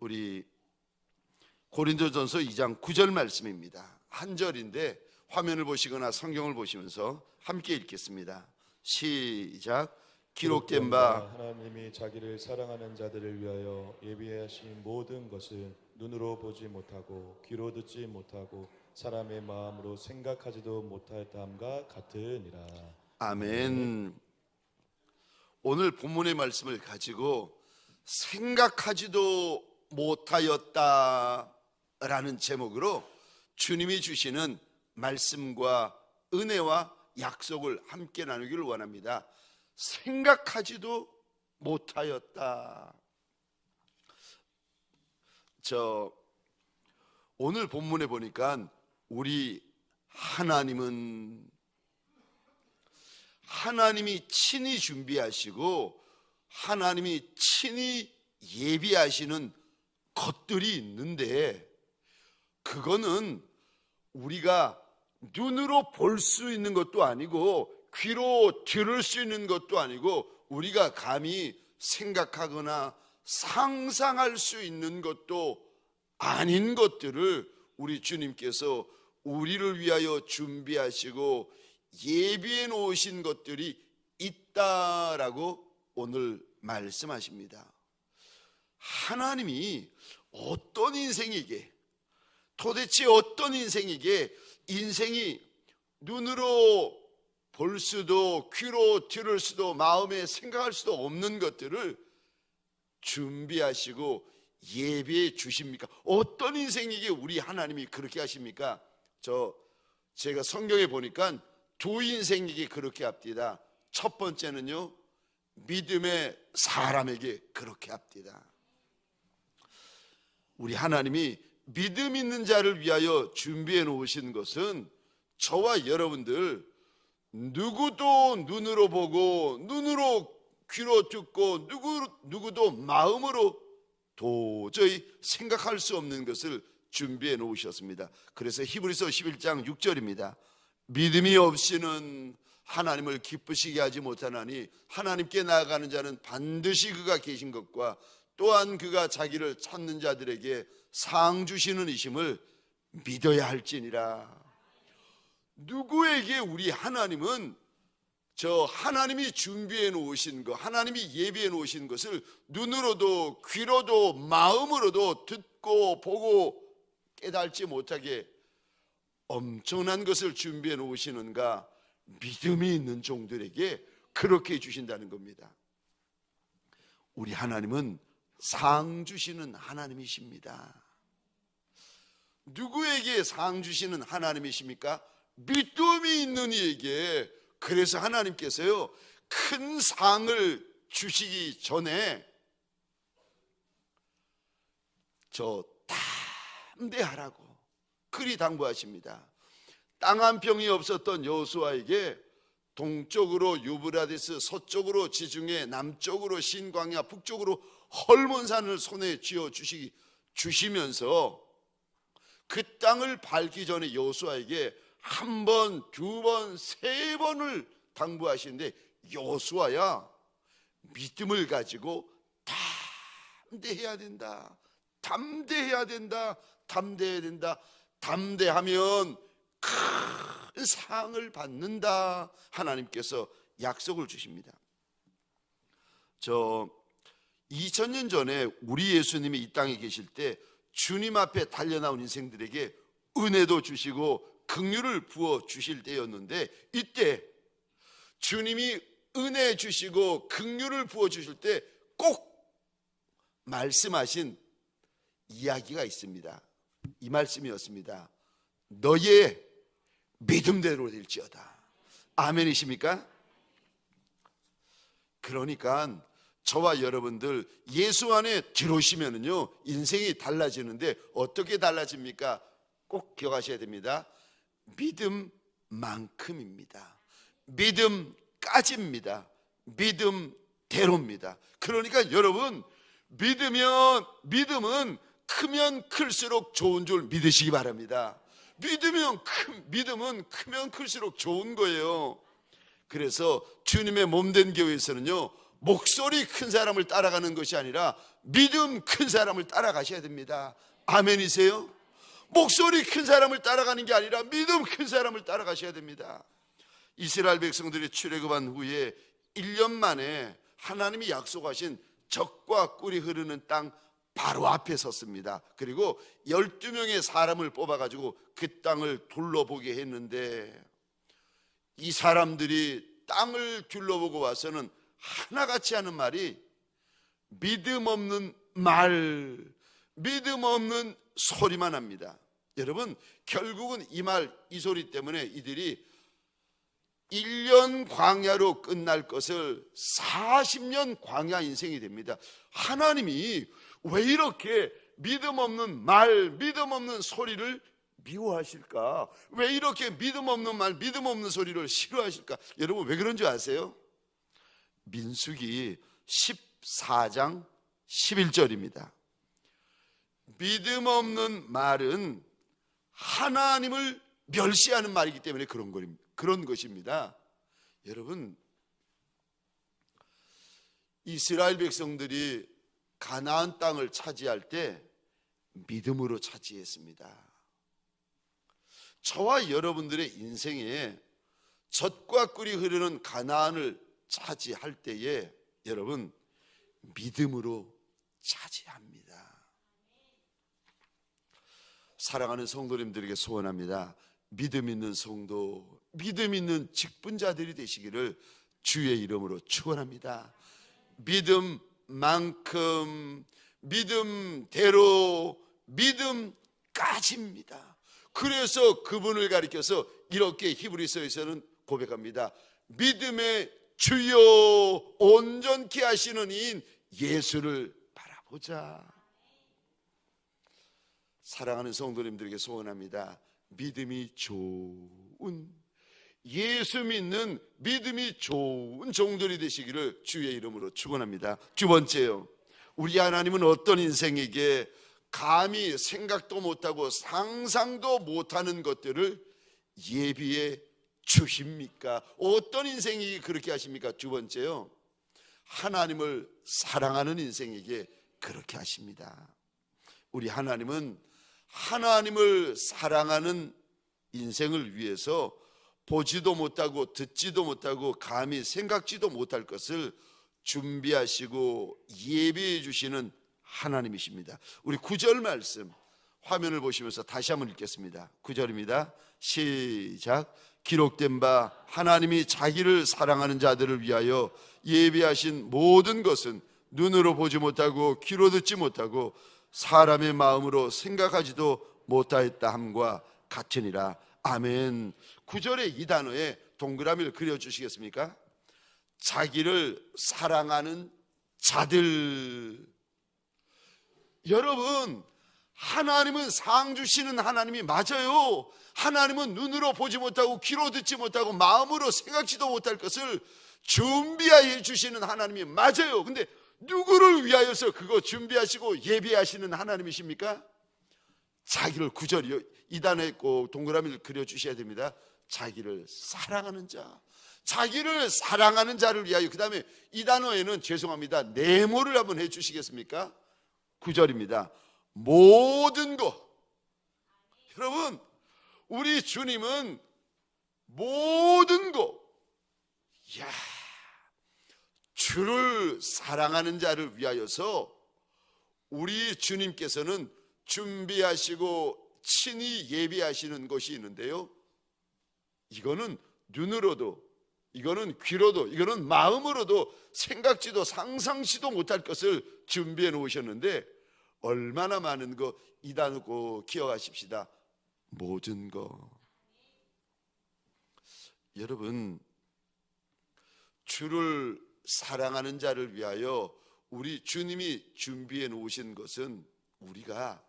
우리 고린도전서 2장 9절 말씀입니다. 한 절인데 화면을 보시거나 성경을 보시면서 함께 읽겠습니다. 시작. 기록된 바 하나님이 자기를 사랑하는 자들을 위하여 예비하신 모든 것을 눈으로 보지 못하고 귀로 듣지 못하고 사람의 마음으로 생각하지도 못하였다함과 같으니라. 아멘. 오늘 본문의 말씀을 가지고 생각하지도 못하였다라는 제목으로 주님이 주시는 말씀과 은혜와 약속을 함께 나누기를 원합니다. 생각하지도 못하였다. 저 오늘 본문에 보니까 우리 하나님은 하나님이 친히 준비하시고 하나님이 친히 예비하시는 것들이 있는데 그거는 우리가 눈으로 볼 수 있는 것도 아니고 귀로 들을 수 있는 것도 아니고 우리가 감히 생각하거나 상상할 수 있는 것도 아닌 것들을 우리 주님께서 우리를 위하여 준비하시고 예비해 놓으신 것들이 있다라고 오늘 말씀하십니다. 하나님이 어떤 인생에게 도대체 어떤 인생에게 인생이 눈으로 볼 수도 귀로 들을 수도 마음에 생각할 수도 없는 것들을 준비하시고 예비해 주십니까? 어떤 인생에게 우리 하나님이 그렇게 하십니까? 저 제가 성경에 보니까 두 인생에게 그렇게 합디다. 첫 번째는요. 믿음의 사람에게 그렇게 합디다. 우리 하나님이 믿음 있는 자를 위하여 준비해 놓으신 것은 저와 여러분들 누구도 눈으로 보고 눈으로 귀로 듣고 누구 누구도 마음으로 도저히 생각할 수 없는 것을 준비해 놓으셨습니다. 그래서 히브리서 11장 6절입니다. 믿음이 없이는 하나님을 기쁘시게 하지 못하나니 하나님께 나아가는 자는 반드시 그가 계신 것과 또한 그가 자기를 찾는 자들에게 상 주시는 이심을 믿어야 할지니라. 누구에게 우리 하나님은 저 하나님이 준비해 놓으신 것, 하나님이 예비해 놓으신 것을 눈으로도 귀로도 마음으로도 듣고 보고 깨달지 못하게 엄청난 것을 준비해 놓으시는가 믿음이 있는 종들에게 그렇게 주신다는 겁니다. 우리 하나님은 상 주시는 하나님이십니다. 누구에게 상 주시는 하나님이십니까? 믿음이 있는 이에게 그래서 하나님께서요 큰 상을 주시기 전에 저 담대하라고 그리 당부하십니다. 땅 한 평이 없었던 여호수아에게 동쪽으로 유브라디스, 서쪽으로 지중해, 남쪽으로 신광야, 북쪽으로 헐몬산을 손에 쥐어 주시 주시면서 그 땅을 밟기 전에 여호수아에게 한 번, 두 번, 세 번을 당부하시는데 여호수아야 믿음을 가지고 담대해야 된다. 담대해야 된다. 담대해야 된다. 담대하면 큰 상을 받는다. 하나님께서 약속을 주십니다. 저 2000년 전에 우리 예수님이 이 땅에 계실 때 주님 앞에 달려나온 인생들에게 은혜도 주시고 긍휼을 부어 주실 때였는데 이때 주님이 은혜 주시고 긍휼을 부어 주실 때 꼭 말씀하신 이야기가 있습니다. 이 말씀이었습니다. 너의 믿음대로 될지어다. 아멘이십니까? 그러니까 저와 여러분들 예수 안에 들어오시면은요 인생이 달라지는데 어떻게 달라집니까? 꼭 기억하셔야 됩니다. 믿음만큼입니다. 믿음까지입니다. 믿음대로입니다. 그러니까 여러분 믿으면 믿음은 크면 클수록 좋은 줄 믿으시기 바랍니다. 믿으면 크, 믿음은 크면 클수록 좋은 거예요. 그래서 주님의 몸 된 교회에서는요 목소리 큰 사람을 따라가는 것이 아니라 믿음 큰 사람을 따라가셔야 됩니다. 아멘이세요? 목소리 큰 사람을 따라가는 게 아니라 믿음 큰 사람을 따라가셔야 됩니다. 이스라엘 백성들이 출애굽한 후에 1년 만에 하나님이 약속하신 적과 꿀이 흐르는 땅 바로 앞에 섰습니다. 그리고 12명의 사람을 뽑아 가지고 그 땅을 둘러보게 했는데 이 사람들이 땅을 둘러보고 와서는 하나같이 하는 말이 믿음 없는 말, 믿음 없는 소리만 합니다. 여러분, 결국은 이 말, 이 소리 때문에 이들이 1년 광야로 끝날 것을 40년 광야 인생이 됩니다. 하나님이 왜 이렇게 믿음 없는 말, 믿음 없는 소리를 미워하실까? 왜 이렇게 믿음 없는 말, 믿음 없는 소리를 싫어하실까? 여러분 왜 그런 줄 아세요? 민수기 14장 11절입니다. 믿음 없는 말은 하나님을 멸시하는 말이기 때문에 그런 거입니다. 그런 것입니다. 여러분 이스라엘 백성들이 가나안 땅을 차지할 때 믿음으로 차지했습니다. 저와 여러분들의 인생에 젖과 꿀이 흐르는 가나안을 차지할 때에 여러분 믿음으로 차지합니다. 사랑하는 성도님들에게 소원합니다. 믿음 있는 성도, 믿음 있는 직분자들이 되시기를 주의 이름으로 축원합니다. 믿음만큼 믿음대로 믿음까지입니다. 그래서 그분을 가리켜서 이렇게 히브리서에서는 고백합니다. 믿음의 주요 온전케 하시는 이인 예수를 바라보자. 사랑하는 성도님들에게 소원합니다. 믿음이 좋은 예수 믿는 믿음이 좋은 종들이 되시기를 주의 이름으로 축원합니다. 두 번째요. 우리 하나님은 어떤 인생에게 감히 생각도 못하고 상상도 못하는 것들을 예비해 주십니까? 어떤 인생이 그렇게 하십니까? 두 번째요. 하나님을 사랑하는 인생에게 그렇게 하십니다. 우리 하나님은 하나님을 사랑하는 인생을 위해서 보지도 못하고 듣지도 못하고 감히 생각지도 못할 것을 준비하시고 예비해 주시는 하나님이십니다. 우리 구절 말씀 화면을 보시면서 다시 한번 읽겠습니다. 구절입니다 시작. 기록된 바 하나님이 자기를 사랑하는 자들을 위하여 예비하신 모든 것은 눈으로 보지 못하고 귀로 듣지 못하고 사람의 마음으로 생각하지도 못하였다 함과 같으니라. 아멘. 구절의 이 단어에 동그라미를 그려 주시겠습니까? 자기를 사랑하는 자들. 여러분, 하나님은 상 주시는 하나님이 맞아요. 하나님은 눈으로 보지 못하고 귀로 듣지 못하고 마음으로 생각지도 못할 것을 준비하여 주시는 하나님이 맞아요. 근데 누구를 위하여서 그거 준비하시고 예비하시는 하나님이십니까? 자기를 구절이요. 이 단에 꼭 동그라미를 그려 주셔야 됩니다. 자기를 사랑하는 자. 자기를 사랑하는 자를 위하여 그다음에 이 단어에는 죄송합니다. 네모를 한번 해 주시겠습니까? 구절입니다. 모든 것. 여러분, 우리 주님은 모든 것. 야. 주를 사랑하는 자를 위하여서 우리 주님께서는 준비하시고 친히 예비하시는 것이 있는데요. 이거는 눈으로도, 이거는 귀로도, 이거는 마음으로도 생각지도 상상지도 못할 것을 준비해 놓으셨는데 얼마나 많은 거 이다누고 기억하십시다. 모든 거. 여러분, 주를 사랑하는 자를 위하여 우리 주님이 준비해 놓으신 것은 우리가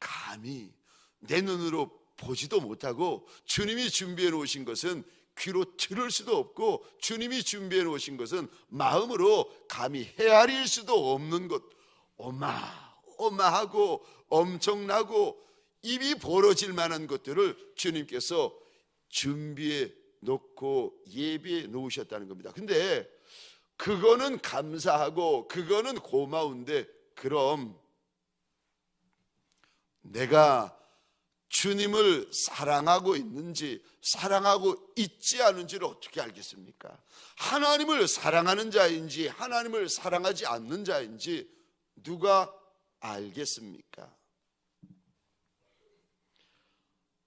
감히 내 눈으로 보지도 못하고 주님이 준비해 놓으신 것은 귀로 들을 수도 없고 주님이 준비해 놓으신 것은 마음으로 감히 헤아릴 수도 없는 것 어마어마하고 엄청나고 입이 벌어질 만한 것들을 주님께서 준비해 놓고 예비해 놓으셨다는 겁니다. 근데 그거는 감사하고 그거는 고마운데 그럼 내가 주님을 사랑하고 있는지 사랑하고 있지 않은지를 어떻게 알겠습니까? 하나님을 사랑하는 자인지 하나님을 사랑하지 않는 자인지 누가 알겠습니까?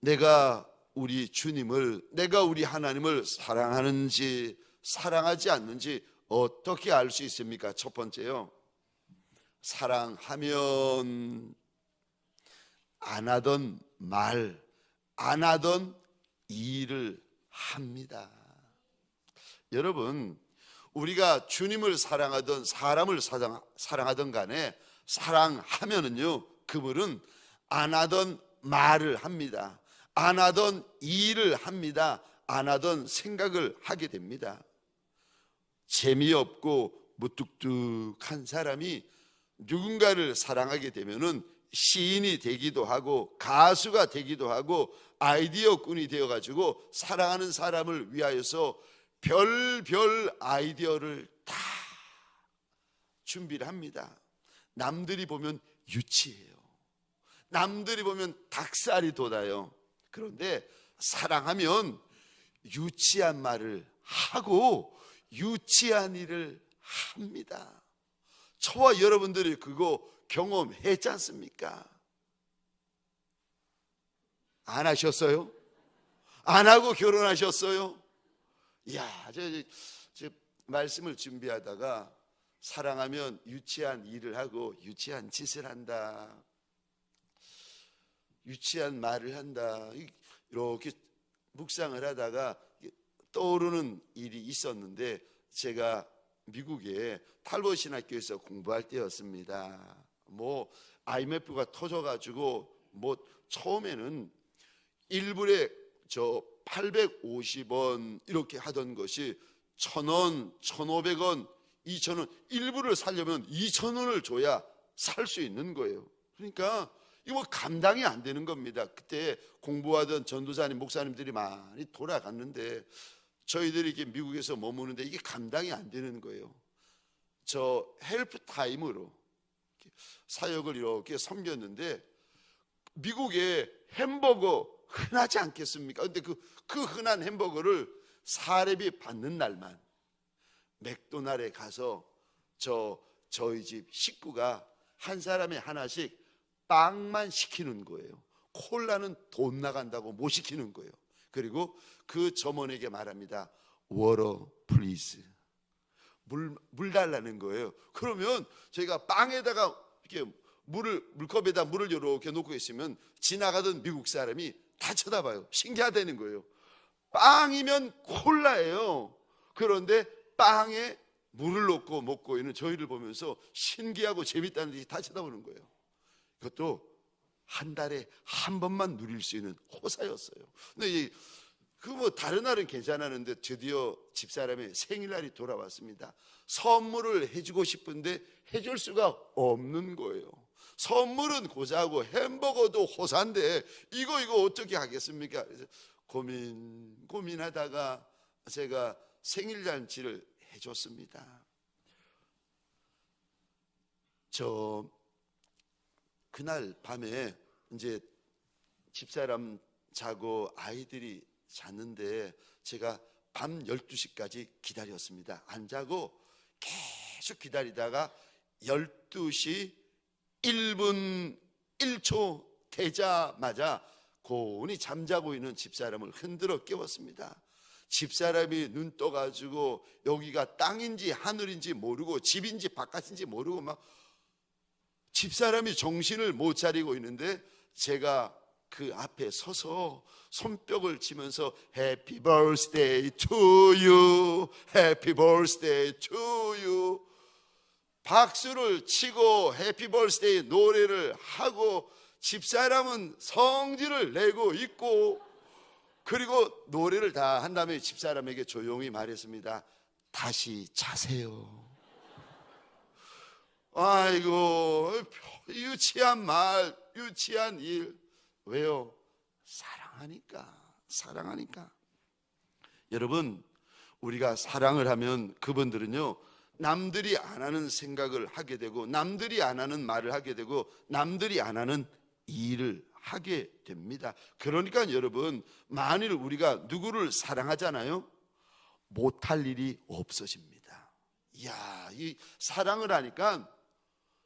내가 우리 주님을 내가 우리 하나님을 사랑하는지 사랑하지 않는지 어떻게 알 수 있습니까? 첫 번째요. 사랑하면 안 하던 말, 안 하던 일을 합니다. 여러분, 우리가 주님을 사랑하던 사람을 사랑, 사랑하던 간에 사랑하면은요, 그분은 안 하던 말을 합니다. 안 하던 일을 합니다. 안 하던 생각을 하게 됩니다. 재미없고 무뚝뚝한 사람이 누군가를 사랑하게 되면은 시인이 되기도 하고 가수가 되기도 하고 아이디어꾼이 되어 가지고 사랑하는 사람을 위하여서 별별 아이디어를 다 준비를 합니다. 남들이 보면 유치해요. 남들이 보면 닭살이 돋아요. 그런데 사랑하면 유치한 말을 하고 유치한 일을 합니다. 저와 여러분들이 그거 경험했지 않습니까? 안 하셨어요? 안 하고 결혼하셨어요? 이야, 저, 저, 저 말씀을 준비하다가 사랑하면 유치한 일을 하고 유치한 짓을 한다. 유치한 말을 한다. 이렇게 묵상을 하다가 떠오르는 일이 있었는데 제가 미국에 탈보 신학교에서 공부할 때였습니다. 뭐 IMF가 터져가지고 뭐 처음에는 1불에 저 850원 이렇게 하던 것이 1000원, 1500원, 2000원, 1불을 살려면 2000원을 줘야 살 수 있는 거예요. 그러니까 이거 뭐 감당이 안 되는 겁니다. 그때 공부하던 전도사님, 목사님들이 많이 돌아갔는데 저희들이 이렇게 미국에서 머무는데 이게 감당이 안 되는 거예요. 저 헬프 타임으로 사역을 이렇게 섬겼는데 미국에 햄버거 흔하지 않겠습니까? 근데 그, 그 흔한 햄버거를 사례비 받는 날만 맥도날에 가서 저 저희 집 식구가 한 사람에 하나씩 빵만 시키는 거예요. 콜라는 돈 나간다고 못 시키는 거예요. 그리고 그 점원에게 말합니다. 워러 플리즈. 물, 물 달라는 거예요. 그러면 저희가 빵에다가 이렇게 물을, 물컵에다 물을 이렇게 놓고 있으면 지나가던 미국 사람이 다 쳐다봐요. 신기하다는 거예요. 빵이면 콜라예요. 그런데 빵에 물을 넣고 먹고 있는 저희를 보면서 신기하고 재밌다는 듯이 다 쳐다보는 거예요. 그것도 한 달에 한 번만 누릴 수 있는 호사였어요. 근데 그 뭐 다른 날은 괜찮았는데 드디어 집사람의 생일날이 돌아왔습니다. 선물을 해주고 싶은데 해줄 수가 없는 거예요. 선물은 고자고 햄버거도 호사인데 이거 이거 어떻게 하겠습니까? 고민 고민하다가 제가 생일 잔치를 해줬습니다. 저 그날 밤에 이제 집사람 자고 아이들이 잤는데 제가 밤 12시까지 기다렸습니다. 안 자고 계속 기다리다가 12시 1분 1초 되자마자 고온히 잠자고 있는 집사람을 흔들어 깨웠습니다. 집사람이 눈 떠가지고 여기가 땅인지 하늘인지 모르고 집인지 바깥인지 모르고 막 집사람이 정신을 못 차리고 있는데 제가 그 앞에 서서 손뼉을 치면서 Happy birthday to you, Happy birthday to you. 박수를 치고 해피 벌스데이 노래를 하고 집사람은 성질을 내고 있고 그리고 노래를 다 한 다음에 집사람에게 조용히 말했습니다. 다시 자세요. 아이고 유치한 말, 유치한 일. 왜요? 사랑하니까. 사랑하니까. 여러분, 우리가 사랑을 하면 그분들은요. 남들이 안 하는 생각을 하게 되고 남들이 안 하는 말을 하게 되고 남들이 안 하는 일을 하게 됩니다. 그러니까 여러분 만일 우리가 누구를 사랑하잖아요. 못할 일이 없어집니다. 이야, 이 사랑을 하니까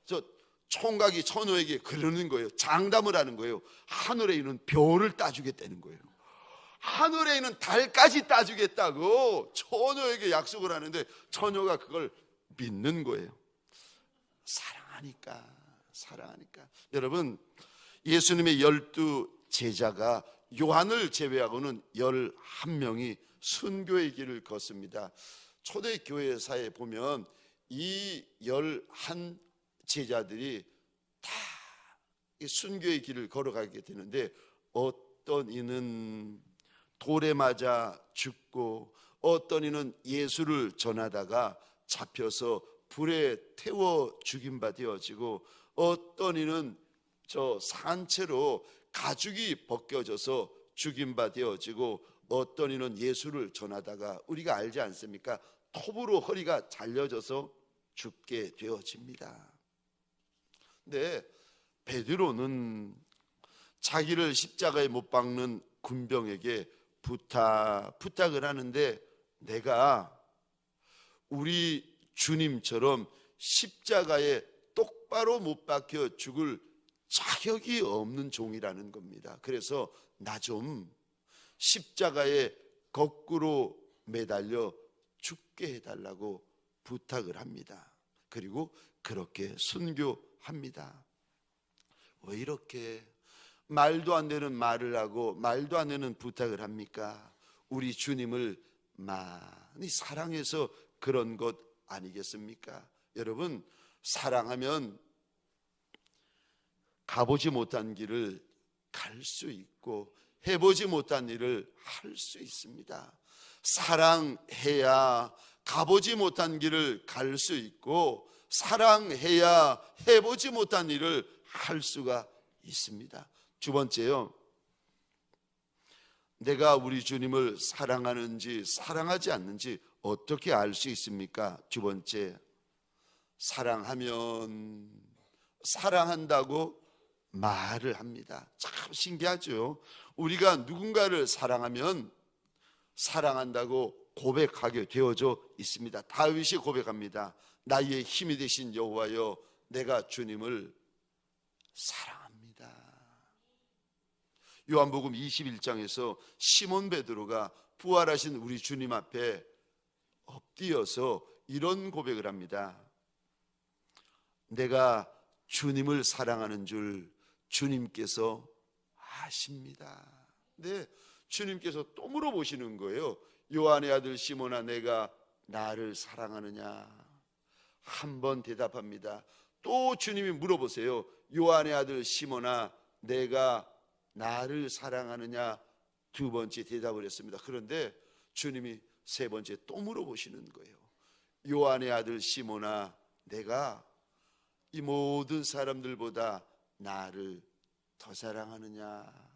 저 총각이 처녀에게 그러는 거예요. 장담을 하는 거예요. 하늘에 있는 별을 따주겠다는 거예요. 하늘에 있는 달까지 따주겠다고 처녀에게 약속을 하는데 처녀가 그걸 믿는 거예요. 사랑하니까, 사랑하니까. 여러분, 예수님의 열두 제자가 요한을 제외하고는 열한 명이 순교의 길을 걷습니다. 초대 교회사에 보면 이 열한 제자들이 다이 순교의 길을 걸어가게 되는데 어떤 이는 돌에 맞아 죽고 어떤 이는 예수를 전하다가 잡혀서 불에 태워 죽임 바 되어지고 어떤 이는 저 산채로 가죽이 벗겨져서 죽임 바 되어지고 어떤 이는 예수를 전하다가 우리가 알지 않습니까? 톱으로 허리가 잘려져서 죽게 되어집니다. 근데 베드로는 자기를 십자가에 못 박는 군병에게 부탁 부탁을 하는데 내가 우리 주님처럼 십자가에 똑바로 못 박혀 죽을 자격이 없는 종이라는 겁니다. 그래서 나 좀 십자가에 거꾸로 매달려 죽게 해달라고 부탁을 합니다. 그리고 그렇게 순교합니다. 왜 이렇게 말도 안 되는 말을 하고 말도 안 되는 부탁을 합니까? 우리 주님을 많이 사랑해서 그런 것 아니겠습니까? 여러분, 사랑하면 가보지 못한 길을 갈 수 있고 해보지 못한 일을 할 수 있습니다. 사랑해야 가보지 못한 길을 갈 수 있고 사랑해야 해보지 못한 일을 할 수가 있습니다. 두 번째요. 내가 우리 주님을 사랑하는지 사랑하지 않는지 어떻게 알 수 있습니까? 두 번째. 사랑하면 사랑한다고 말을 합니다. 참 신기하죠. 우리가 누군가를 사랑하면 사랑한다고 고백하게 되어져 있습니다. 다윗이 고백합니다. 나의 힘이 되신 여호와여, 내가 주님을 사랑합니다. 요한복음 21장에서 시몬 베드로가 부활하신 우리 주님 앞에 엎드려서 이런 고백을 합니다. 내가 주님을 사랑하는 줄 주님께서 아십니다. 네, 주님께서 또 물어보시는 거예요. 요한의 아들 시몬아 내가 나를 사랑하느냐? 한 번 대답합니다. 또 주님이 물어보세요. 요한의 아들 시몬아 내가 나를 사랑하느냐? 두 번째 대답을 했습니다. 그런데 주님이 세 번째 또 물어보시는 거예요. 요한의 아들 시몬아 내가 이 모든 사람들보다 나를 더 사랑하느냐?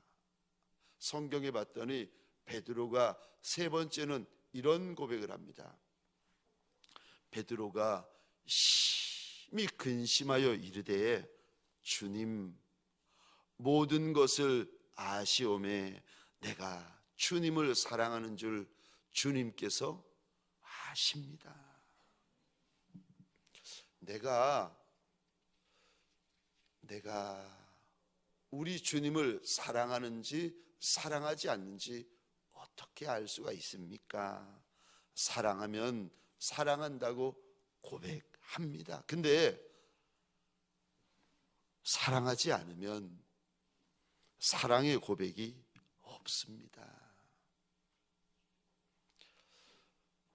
성경에 봤더니 베드로가 세 번째는 이런 고백을 합니다. 베드로가 심히 근심하여 이르되 주님 모든 것을 아시오매 내가 주님을 사랑하는 줄 주님께서 아십니다. 내가 내가 우리 주님을 사랑하는지 사랑하지 않는지 어떻게 알 수가 있습니까? 사랑하면 사랑한다고 고백합니다. 근데 사랑하지 않으면 사랑의 고백이 없습니다.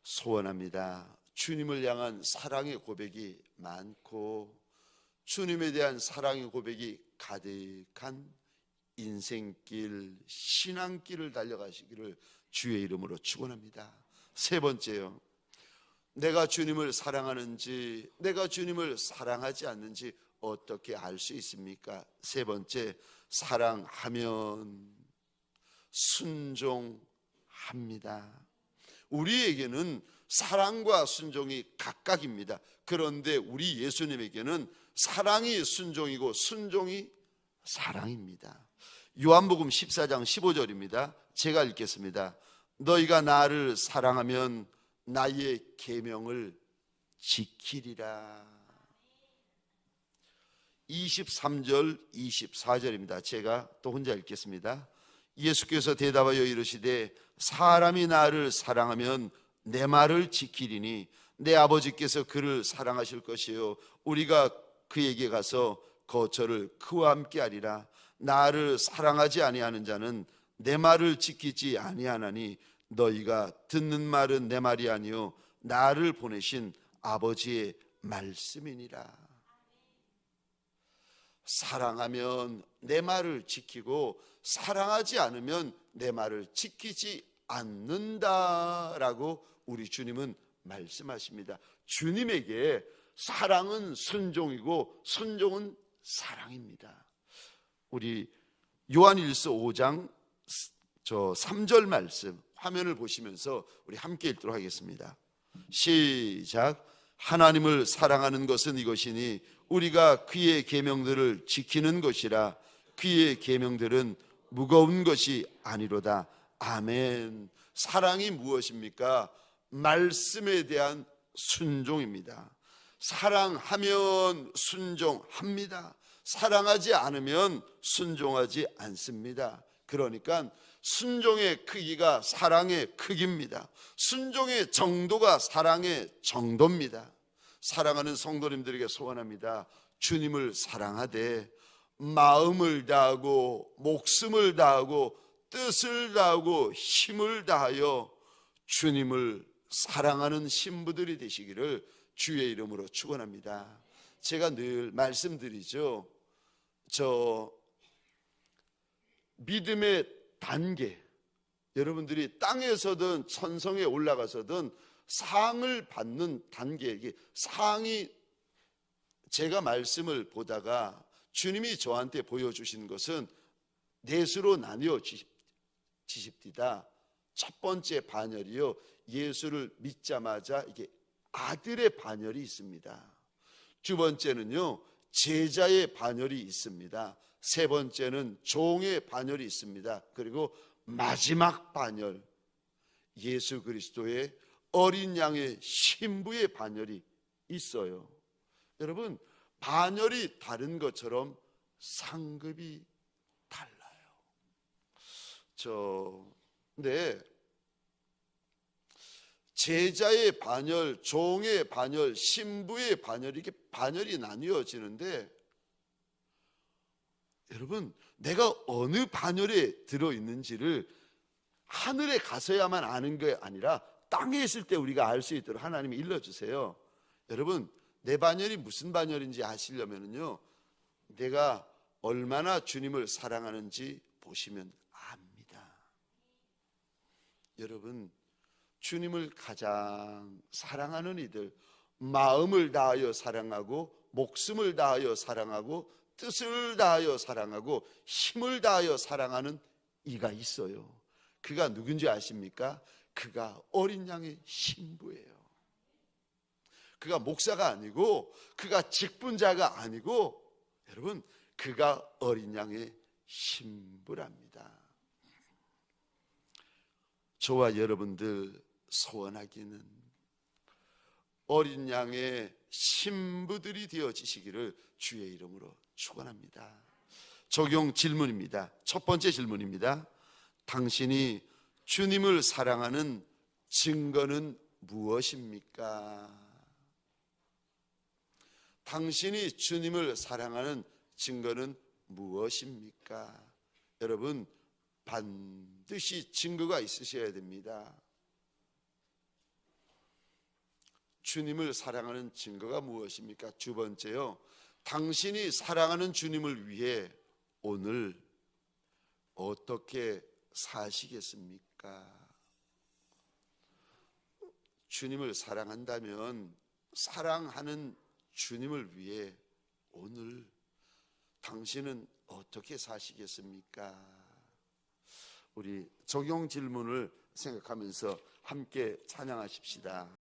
소원합니다. 주님을 향한 사랑의 고백이 많고 주님에 대한 사랑의 고백이 가득한 인생길, 신앙길을 달려가시기를 주의 이름으로 축원합니다. 세 번째요. 내가 주님을 사랑하는지, 내가 주님을 사랑하지 않는지 어떻게 알 수 있습니까? 세 번째, 사랑하면 순종합니다. 우리에게는 사랑과 순종이 각각입니다. 그런데 우리 예수님에게는 사랑이 순종이고 순종이 사랑입니다. 요한복음 14장 15절입니다. 제가 읽겠습니다. 너희가 나를 사랑하면 나의 계명을 지키리라. 23절 24절입니다. 제가 또 혼자 읽겠습니다. 예수께서 대답하여 이르시되 사람이 나를 사랑하면 내 말을 지키리니 내 아버지께서 그를 사랑하실 것이요 우리가 그에게 가서 거처를 그와 함께 하리라 나를 사랑하지 아니하는 자는 내 말을 지키지 아니하나니 너희가 듣는 말은 내 말이 아니요 나를 보내신 아버지의 말씀이니라 사랑하면 내 말을 지키고 사랑하지 않으면 내 말을 지키지 않는다라고 우리 주님은 말씀하십니다. 주님에게 사랑은 순종이고 순종은 사랑입니다. 우리 요한일서 5장 저 3절 말씀 화면을 보시면서 우리 함께 읽도록 하겠습니다. 시작. 하나님을 사랑하는 것은 이것이니 우리가 그의 계명들을 지키는 것이라 그의 계명들은 무거운 것이 아니로다. 아멘. 사랑이 무엇입니까? 말씀에 대한 순종입니다. 사랑하면 순종합니다. 사랑하지 않으면 순종하지 않습니다. 그러니까 순종의 크기가 사랑의 크기입니다. 순종의 정도가 사랑의 정도입니다. 사랑하는 성도님들에게 소원합니다. 주님을 사랑하되 마음을 다하고 목숨을 다하고 뜻을 다하고 힘을 다하여 주님을 사랑하는 신부들이 되시기를 주의 이름으로 축원합니다. 제가 늘 말씀드리죠. 저 믿음의 단계 여러분들이 땅에서든 천성에 올라가서든 상을 받는 단계에게 상이 제가 말씀을 보다가 주님이 저한테 보여주신 것은 넷으로 나뉘어 지십디다. 첫 번째 반열이요. 예수를 믿자마자 이게 아들의 반열이 있습니다. 두 번째는요. 제자의 반열이 있습니다. 세 번째는 종의 반열이 있습니다. 그리고 마지막 반열 예수 그리스도의 어린 양의 신부의 반열이 있어요. 여러분, 반열이 다른 것처럼 상급이 달라요. 저, 근데 제자의 반열, 종의 반열, 신부의 반열 이렇게 반열이 나뉘어지는데 여러분, 내가 어느 반열에 들어 있는지를 하늘에 가서야만 아는 게 아니라 땅에 있을 때 우리가 알 수 있도록 하나님이 일러 주세요. 여러분, 내 반열이 무슨 반열인지 아시려면요. 내가 얼마나 주님을 사랑하는지 보시면 압니다. 여러분, 주님을 가장 사랑하는 이들, 마음을 다하여 사랑하고, 목숨을 다하여 사랑하고, 뜻을 다하여 사랑하고, 힘을 다하여 사랑하는 이가 있어요. 그가 누군지 아십니까? 그가 어린 양의 신부예요. 그가 목사가 아니고 그가 직분자가 아니고 여러분 그가 어린 양의 신부랍니다. 저와 여러분들 소원하기는 어린 양의 신부들이 되어지시기를 주의 이름으로 축원합니다. 적용 질문입니다. 첫 번째 질문입니다. 당신이 주님을 사랑하는 증거는 무엇입니까? 당신이 주님을 사랑하는 증거는 무엇입니까? 여러분, 반드시 증거가 있으셔야 됩니다. 주님을 사랑하는 증거가 무엇입니까? 두 번째요. 당신이 사랑하는 주님을 위해 오늘 어떻게 사시겠습니까? 주님을 사랑한다면 사랑하는 주님을 위해 오늘 당신은 어떻게 사시겠습니까? 우리 적용 질문을 생각하면서 함께 찬양하십시다.